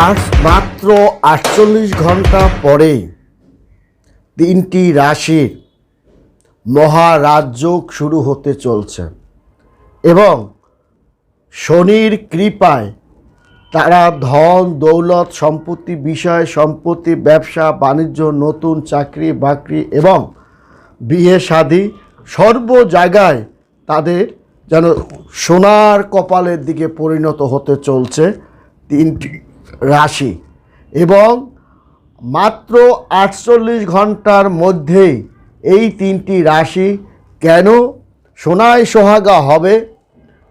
আজ মাত্র আটচল্লিশ ঘণ্টা পরেই তিনটি রাশির মহারাজযোগ শুরু হতে চলছে এবং শনির কৃপায় তারা ধন, দৌলত, সম্পত্তি বিষয়, সম্পত্তি ব্যবসা, বাণিজ্য, নতুন চাকরি, বাকরি এবং বিয়ে শাদী সর্ব জায়গায় তাদের যেন সোনার কপালের দিকে পরিণত হতে চলছে তিনটি রাশি এবং মাত্র আটচল্লিশ ঘণ্টার মধ্যেই এই তিনটি রাশি কেন সোনায় সোহাগা হবে?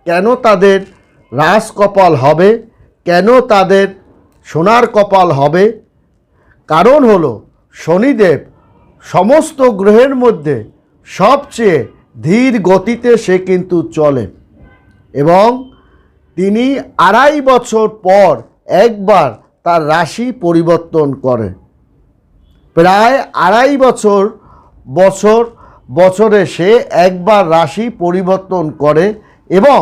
কেন তাদের রাস কপাল হবে? কেন তাদের সোনার কপাল হবে? কারণ হলো শনিদেব সমস্ত গ্রহের মধ্যে সবচেয়ে ধীর গতিতে সে কিন্তু চলে এবং তিনি আড়াই বছর পর একবার তার রাশি পরিবর্তন করে। প্রায় আড়াই বছর বছর, বছরে সে একবার রাশি পরিবর্তন করে এবং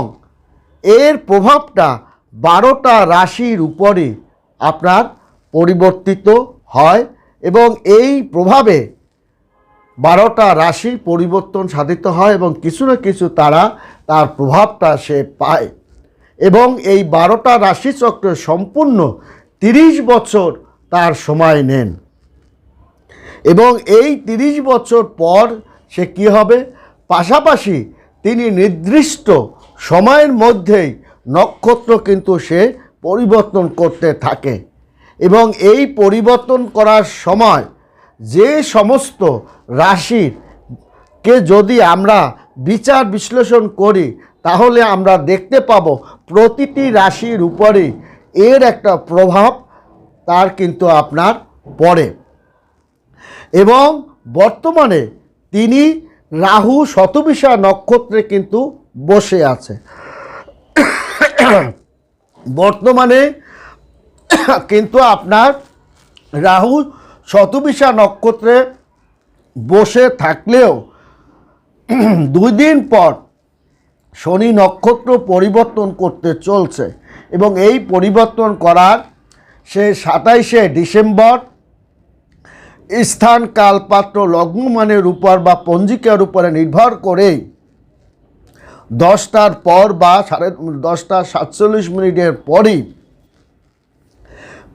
এর প্রভাবটা বারোটা রাশির উপরে আপনার পরিবর্তিত হয় এবং এই প্রভাবে বারোটা রাশি পরিবর্তন সাধিত হয় এবং কিছু না কিছু তারা তার প্রভাবটা সে পায়। এবং এই বারোটা রাশিচক্রের সম্পূর্ণ তিরিশ বছর তার সময় নেন। এবং এই তিরিশ বছর পর সে কি হবে? পাশাপাশি তিনি নির্দিষ্ট সময়ের মধ্যেই নক্ষত্র কিন্তু সে পরিবর্তন করতে থাকে। এবং এই পরিবর্তন করার সময় যে সমস্ত রাশির কে যদি আমরা বিচার বিশ্লেষণ করি তাহলে আমরা দেখতে পাব প্রতিটি রাশির উপরে এর একটা প্রভাব, তার কিন্তু আপনার পড়ে। এবং বর্তমানে তিনি রাহু শতবিশা নক্ষত্রে কিন্তু বসে আছে। বর্তমানে কিন্তু আপনার রাহু শতবিশা নক্ষত্রে বসে থাকলেও দুই দিন পর শনি নক্ষত্র পরিবর্তন করতে চলছে এবং এই পরিবর্তন করার সে সাতাইশে ডিসেম্বর স্থান কাল পাত্র লগ্নমানের উপর বা পঞ্জিকার উপরে নির্ভর করেই দশটার পর বা সাড়ে দশটা সাতচল্লিশ মিনিটের পরই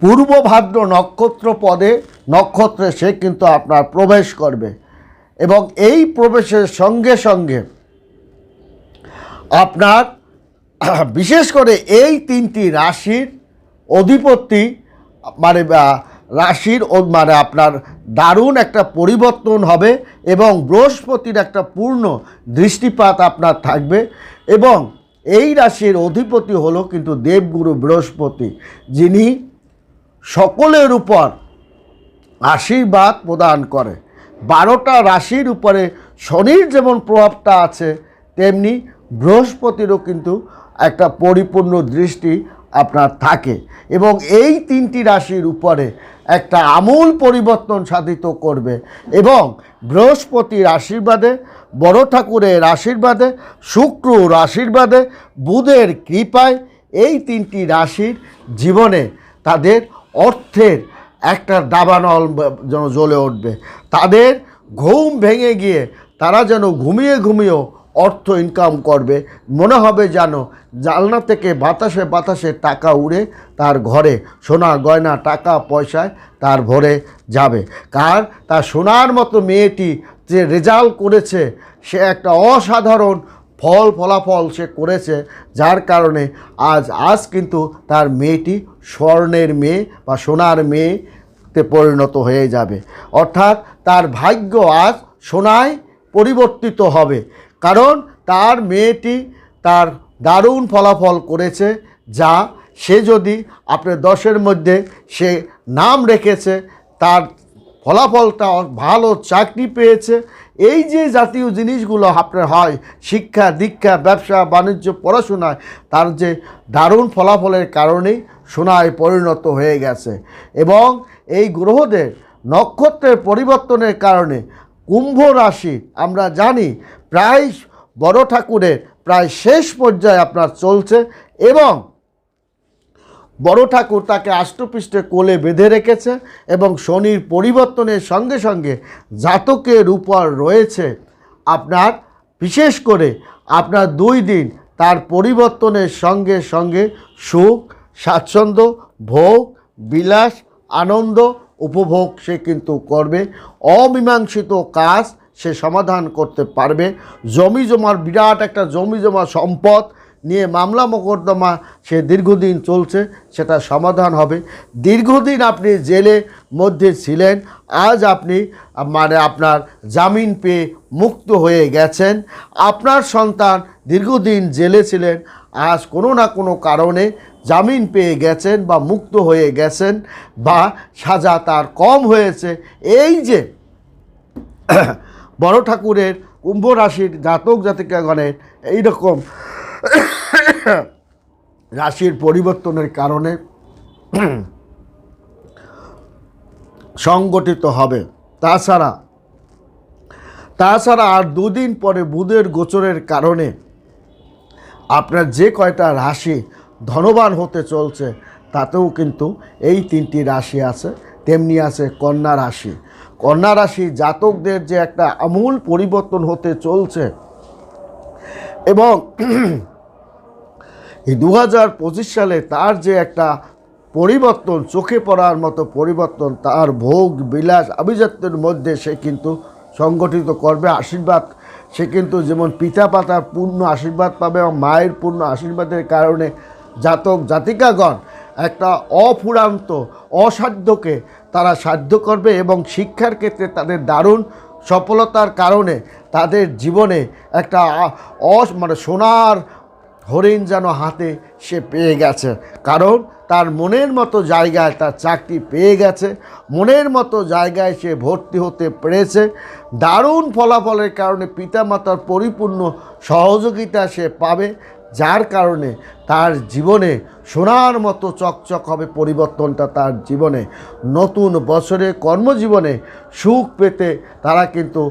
পূর্ব ভাদ্র নক্ষত্র পদে নক্ষত্রে সে কিন্তু আপনার প্রবেশ করবে এবং এই প্রবেশের সঙ্গে সঙ্গে আপনার বিশেষ করে এই তিনটি রাশির অধিপতি মানে রাশির মানে আপনার দারুণ একটা পরিবর্তন হবে এবং বৃহস্পতির একটা পূর্ণ দৃষ্টিপাত আপনার থাকবে এবং এই রাশির অধিপতি হলো কিন্তু দেবগুরু বৃহস্পতি, যিনি সকলের উপর আশীর্বাদ প্রদান করে। বারোটা রাশির উপরে শনির যেমন প্রভাবটা আছে, তেমনি বৃহস্পতিরও কিন্তু একটা পরিপূর্ণ দৃষ্টি আপনার থাকে এবং এই তিনটি রাশির উপরে একটা আমূল পরিবর্তন সাধিত করবে এবং বৃহস্পতির আশীর্বাদে, বড় ঠাকুরের আশীর্বাদে শুক্রর আশীর্বাদে, বুধের কৃপায় এই তিনটি রাশির জীবনে তাদের অর্থের একটা দাবানল যেন জ্বলে উঠবে। তাদের ঘুম ভেঙে গিয়ে তারা যেন ঘুমিয়ে ঘুমিয়েও অর্থ ইনকাম করবে। মনে হবে যেন জালনা থেকে বাতাসে বাতাসে টাকা উড়ে তার ঘরে সোনা গয়না টাকা পয়সায় তার ভরে যাবে। কার? তার সোনার মতো মেয়েটি যে রেজাল্ট করেছে, সে একটা অসাধারণ ফল ফলাফল সে করেছে, যার কারণে আজ আজ কিন্তু তার মেয়েটি স্বর্ণের মেয়ে বা সোনার মেয়েতে পরিণত হয়ে যাবে। অর্থাৎ তার ভাগ্য আজ সোনায় পরিবর্তিত হবে। কারণ তার মেয়েটি তার দারুণ ফলাফল করেছে, যা সে যদি আপনার দশের মধ্যে সে নাম রেখেছে, তার ফলাফলটা ভালো চাকরি পেয়েছে। এই যে জাতীয় জিনিসগুলো আপনার হয়, শিক্ষা, দীক্ষা, ব্যবসা, বাণিজ্য, পড়াশোনায়, তার যে দারুণ ফলাফলের কারণেই সোনায় পরিণত হয়ে গেছে। এবং এই গ্রহদের নক্ষত্রের পরিবর্তনের কারণে কুম্ভ রাশি, আমরা জানি প্রায় বড় ঠাকুরের প্রায় শেষ পর্যায়ে আপনার চলছে এবং বড় ঠাকুর তাকে আষ্টপৃষ্ঠে কোলে বেঁধে রেখেছে এবং শনির পরিবর্তনের সঙ্গে সঙ্গে জাতকের উপর রয়েছে আপনার, বিশেষ করে আপনার দুই দিন তার পরিবর্তনের সঙ্গে সঙ্গে সুখ, স্বাচ্ছন্দ্য, ভোগ, বিলাস, আনন্দ উপভোগ সে কিন্তু করবে। অমীমাংসিত কাজ সে সমাধান করতে পারবে। জমি জমার বিরাট একটা জমি জমা সম্পদ নিয়ে মামলা মোকদ্দমা সে দীর্ঘদিন চলছে, সেটা সমাধান হবে। দীর্ঘদিন আপনি জেলে মধ্যে ছিলেন, আজ আপনি মানে আপনার জামিন পেয়ে মুক্ত হয়ে গেছেন। আপনার সন্তান দীর্ঘদিন জেলে ছিলেন, আজ কোনো না কোনো কারণে জামিন পেয়ে গেছেন বা মুক্ত হয়ে গেছেন বা সাজা তার কম হয়েছে। এই যে বড় ঠাকুরের কুম্ভ রাশির জাতক জাতিকাগণের এইরকম রাশির পরিবর্তনের কারণে সংগঠিত হবে। তাছাড়া তাছাড়া আর দুদিন পরে বুধের গোচরের কারণে আপনার যে কয়টা রাশি ধনবান হতে চলছে। তাতেও কিন্তু এই তিনটি রাশি আছে। তেমনি আছে কন্যা রাশি। কন্যা রাশি জাতকদের যে একটা আমূল পরিবর্তন হতে চলছে এবং এই দু হাজার পঁচিশ সালে তার যে একটা পরিবর্তন, চোখে পড়ার মতো পরিবর্তন, তার ভোগ, বিলাস, আভিজাত্যের মধ্যে সে কিন্তু সংগঠিত করবে, আশীর্বাদ। সে কিন্তু যেমন পিতা পাতার পূর্ণ আশীর্বাদ পাবে এবং মায়ের পূর্ণ আশীর্বাদের কারণে জাতক জাতিকাগণ একটা অফুরান্ত অসাধ্যকে তারা সাধ্য করবে এবং শিক্ষার ক্ষেত্রে তাদের দারুণ সফলতার কারণে তাদের জীবনে একটা অস মানে সোনার হরিণ যেন হাতে সে পেয়ে গেছে। কারণ তার মনের মতো জায়গায় তার চাকরি পেয়ে গেছে, মনের মতো জায়গায় সে ভর্তি হতে পেরেছে। দারুণ ফলাফলের কারণে পিতামাতার পরিপূর্ণ সহযোগিতা সে পাবে। যার কারণে তার জীবনে সোনার মতো চকচক হবে পরিবর্তনটা তার জীবনে। নতুন বছরে কর্মজীবনে সুখ পেতে তারা কিন্তু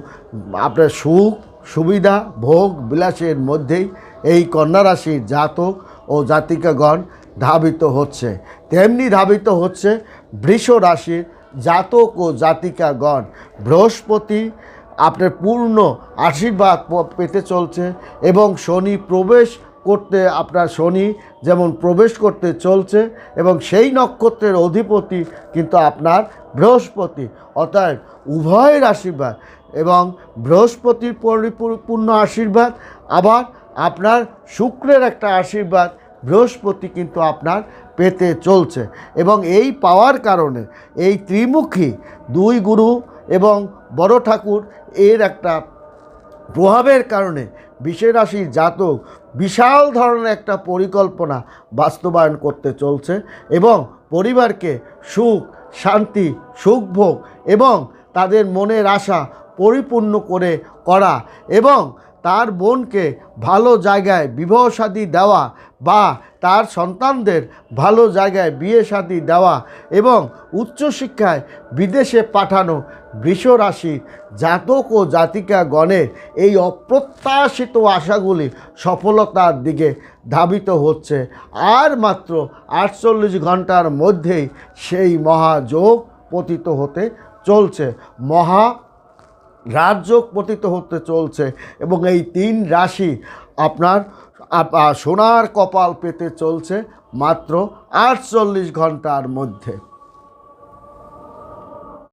আপনার সুখ, সুবিধা, ভোগ, বিলাসের মধ্যেই এই কন্যা রাশির জাতক ও জাতিকাগণ ধাবিত হচ্ছে। তেমনি ধাবিত হচ্ছে বৃষ রাশির জাতক ও জাতিকাগণ। বৃহস্পতি আপনার পূর্ণ আশীর্বাদ পেতে চলছে এবং শনি প্রবেশ করতে আপনার শনি যেমন প্রবেশ করতে চলছে এবং সেই নক্ষত্রের অধিপতি কিন্তু আপনার বৃহস্পতি অতএব উভয়ের আশীর্বাদ এবং বৃহস্পতির পরিপূর্ণ আশীর্বাদ, আবার আপনার শুক্রের একটা আশীর্বাদ বৃহস্পতি কিন্তু আপনার পেতে চলছে এবং এই পাওয়ার কারণে এই ত্রিমুখী দুই গুরু এবং বড় ঠাকুর এর একটা প্রভাবের কারণে বিশেষ রাশির জাতক বিশাল ধরনের একটা পরিকল্পনা বাস্তবায়ন করতে চলছে এবং পরিবারকে সুখ, শান্তি, সুখভোগ এবং তাদের মনের আশা পরিপূর্ণ করে করা এবং তার বোনকে ভালো জায়গায় বিবাহ শাদী দেওয়া বা তার সন্তানদের ভালো জায়গায় বিয়ে শাদী দেওয়া এবং উচ্চশিক্ষায় বিদেশে পাঠানো বৃষ রাশির জাতক ও জাতিকা গণের এই অপ্রত্যাশিত আশাগুলি সফলতার দিকে ধাবিত হচ্ছে। আর মাত্র আটচল্লিশ ঘণ্টার মধ্যেই সেই মহাযোগ পতিত হতে চলছে। মহা রাজযোগ পতিত হতে চলছে এবং এই তিন রাশি আপনার সোনার কপাল পেতে চলছে মাত্র আটচল্লিশ ঘণ্টার মধ্যে।